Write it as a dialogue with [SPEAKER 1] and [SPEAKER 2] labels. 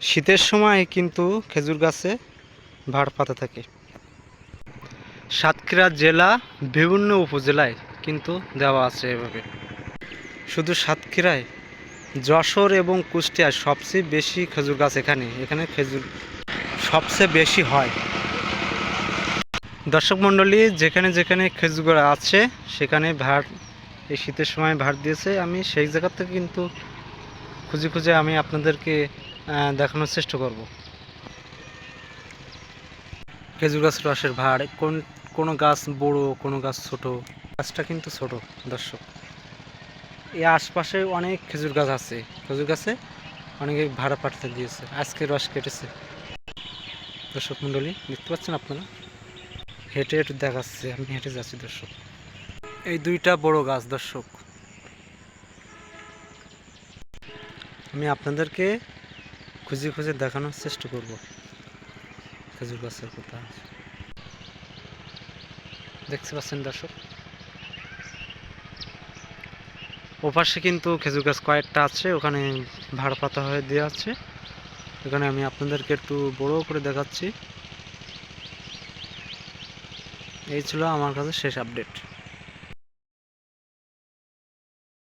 [SPEAKER 1] শীতের সময় কিন্তু খেজুর গাছে ভাড় পাতা থাকে। সাতক্ষীরা জেলা, বিভিন্ন উপজেলায় কিন্তু দেওয়া আছে এভাবে। শুধু সাতক্ষীরায়, যশোর এবং কুষ্টিয়ায় সবচেয়ে বেশি খেজুর গাছ এখানে। এখানে খেজুর সবচেয়ে বেশি হয়। দর্শক মণ্ডলী, যেখানে যেখানে খেজুর গাছ আছে, সেখানে ভাড়, এই শীতের সময় ভাড় দিয়েছে। আমি সেই জায়গা থেকে কিন্তু খুঁজে খুঁজে আমি আপনাদেরকে দেখানোর চেষ্টা করব। খেজুর গাছ রসের ভাড়, কোন, কোনো গাছ বড়, কোনো গাছ ছোট? গাছটা কিন্তু ছোট, দর্শক। এই আশপাশে অনেক খেজুর গাছ আছে। খেজুর গাছে অনেকে ভাড়া পাঠাতে দিয়েছে, আজকে রস কেটেছে। দর্শক মণ্ডলী, দেখতে পাচ্ছেন আপনারা? হেঁটে হেঁটে দেখাচ্ছে, আমি হেঁটে যাচ্ছি, দর্শক। এই দুইটা বড় গাছ, দর্শক। আমি আপনাদেরকে খুঁজে খুঁজে দেখানোর চেষ্টা করব। খেজুর গাছের কথা। দেখতে পাচ্ছেন দর্শক? ওপাশে কিন্তু খেজুর গাছ কয়েকটা আছে, ওখানে ভাড় পাতা হয়ে দেওয়া আছে। এখানে আমি আপনাদেরকে একটু বড় করে দেখাচ্ছি। এই ছিল আমার কাছে শেষ আপডেট।